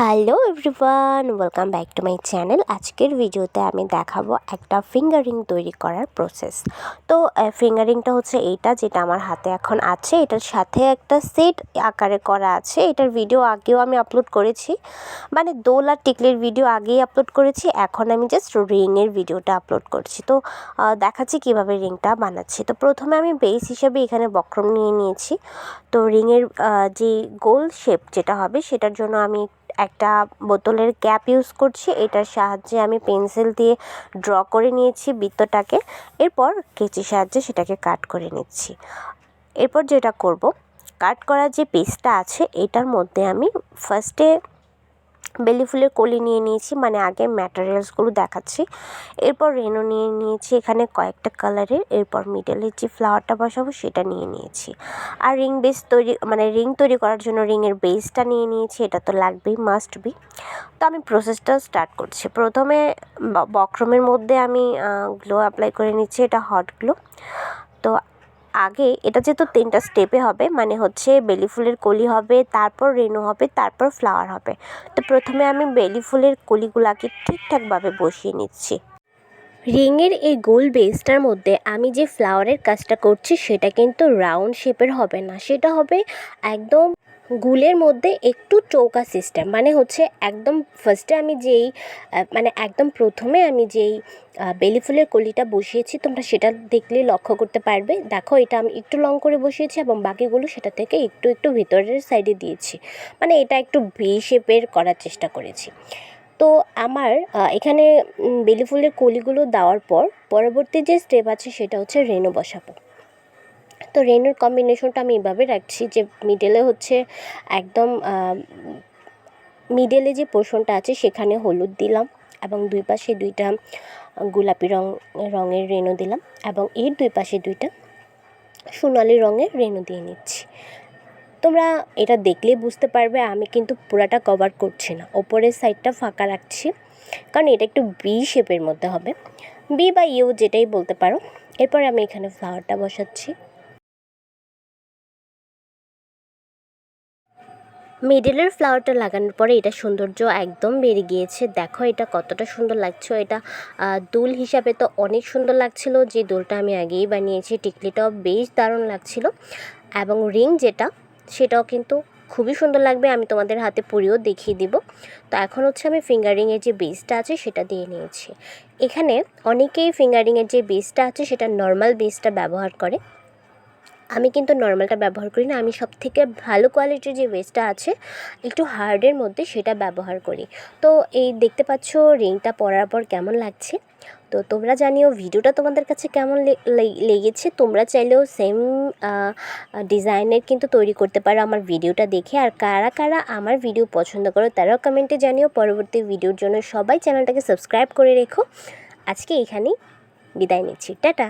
Hello everyone welcome back to my channel আজকের ভিডিওতে আমি দেখাবো একটা ফিঙ্গারিং তৈরি করার প্রসেস তো ফিঙ্গারিংটা হচ্ছে এইটা যেটা আমার হাতে এখন আছে। এটার সাথে একটা সেট আকারে করা আছে। এটার ভিডিও আগেও আমি আপলোড করেছি। মানে দোল আর টিকলির ভিডিও আগেই আপলোড করেছি। এখন আমি জাস্ট রিংয়ের ভিডিওটা আপলোড করছি। তো দেখাচ্ছি কীভাবে রিংটা বানাচ্ছি। তো, প্রথমে আমি বেস হিসেবে এখানে বক্রম নিয়ে নিয়েছি। তো রিংয়ের যে গোল শেপ যেটা হবে, সেটার জন্য আমি একটা বোতলের ক্যাপ ইউজ করছি, এটার সাহায্যে আমি পেন্সিল দিয়ে ড্র করে নিয়েছি বৃত্তটাকে। এরপর কেচির সাহায্যে সেটাকে কাট করে নিচ্ছি। এরপর যেটা করব, কাট করা যে পিসটা আছে, এটার মধ্যে আমি ফার্স্টে বেলি ফুলের কলি নিয়ে নিয়েছি মানে আগে ম্যাটেরিয়ালসগুলো দেখাচ্ছি। এরপর রেনো নিয়ে নিয়েছি এখানে কয়েকটা কালারের এরপর মিডলের যে ফ্লাওয়ারটা বসাবো সেটা নিয়ে নিয়েছি। আর রিং বেস তৈরি মানে রিং তৈরি করার জন্য রিংয়ের বেসটা নিয়ে নিয়েছি, এটা তো লাগবেই মাস্ট বি তো আমি প্রসেসটা স্টার্ট করছি। প্রথমে বক্রমের মধ্যে আমি গ্লো অ্যাপ্লাই করে নিচ্ছি, এটা হট গ্লো আগে এটা যেহেতু তিনটা স্টেপে হবে মানে হচ্ছে বেলি ফুলের কলি হবে, তারপর রেনু হবে, তারপর ফ্লাওয়ার হবে। তো প্রথমে আমি বেলি ফুলের কলিগুলাকে ঠিকঠাকভাবে বসিয়ে নিচ্ছি। রিংয়ের এই গোল বেসটার মধ্যে আমি যে ফ্লাওয়ারের কাজটা করছি, সেটা কিন্তু রাউন্ড শেপের হবে না। সেটা হবে একদম গুলের মধ্যে একটু চৌকা সিস্টেম মানে হচ্ছে একদম ফার্স্টে আমি যেই মানে একদম প্রথমে আমি যেই বেলি ফুলের কলিটা বসিয়েছি, তোমরা সেটা দেখলে লক্ষ্য করতে পারবে। দেখো, এটা আমি একটু লং করে বসিয়েছি এবং বাকিগুলো সেটা থেকে একটু একটু ভিতরের সাইডে দিয়েছি। মানে এটা একটু ভি শেপের করার চেষ্টা করেছি। তো আমার এখানে বেলি ফুলের কলিগুলো দেওয়ার পর, পরবর্তী যে স্টেপ আছে সেটা হচ্ছে রেনু বসাবো। তো রেনুর কম্বিনেশনটা আমি এভাবে রাখছি যে মিডলে হচ্ছে একদম মিডলে যে পোর্শনটা আছে সেখানে হলুদ দিলাম এবং দুই পাশে দুইটা গোলাপি রং, রঙের রেনু দিলাম এবং এর দুই পাশে দুইটা সোনালি রঙের রেনু দিয়ে নিচ্ছি। তোমরা এটা দেখলেই বুঝতে পারবে আমি কিন্তু পুরাটা কভার করছি না। ওপরের সাইডটা ফাঁকা রাখছি কারণ এটা একটু বি শেপের মধ্যে হবে। বি বা ইউ যেটাই বলতে পারো। এরপর আমি এখানে ফ্লাওয়ারটা বসাচ্ছি। মিডলের ফ্লাওয়ারটা লাগানোর পরে এটা সৌন্দর্য একদম বেড়ে গিয়েছে। দেখো এটা কতটা সুন্দর লাগছে। এটা দুল হিসাবে তো অনেক সুন্দর লাগছিল। যে দুলটা আমি আগেই বানিয়েছি, টিকলিটাও বেশ দারুণ লাগছিল। এবং রিং যেটা, সেটাও কিন্তু খুবই সুন্দর লাগবে। আমি তোমাদের হাতে পরিয়েও দেখিয়ে দিব। তো এখন হচ্ছে আমি ফিঙ্গারিংয়ের যে বেসটা আছে, সেটা দিয়ে নিয়েছি। এখানে অনেকেই ফিঙ্গারিংয়ের যে বেসটা আছে, সেটা নর্মাল বেসটা ব্যবহার করে। আমি কিন্তু নর্মালটা ব্যবহার করি না। আমি সব থেকে ভালো কোয়ালিটির যে ওয়েস্টটা আছে, একটু হার্ডের মধ্যে সেটা ব্যবহার করি। তো এই দেখতে পাচ্ছ রিংটা পরার পর কেমন লাগছে? তো তোমরা জানিও ভিডিওটা তোমাদের কাছে কেমন লেগেছে? তোমরা চাইলেও সেম ডিজাইনের কিন্তু তৈরি করতে পারো আমার ভিডিওটা দেখে। আর কারা কারা আমার ভিডিও পছন্দ করো তারাও কমেন্টে জানিও। পরবর্তী ভিডিওর জন্য সবাই চ্যানেলটাকে সাবস্ক্রাইব করে রেখো। আজকে এখানেই বিদায় নিচ্ছি। টাটা!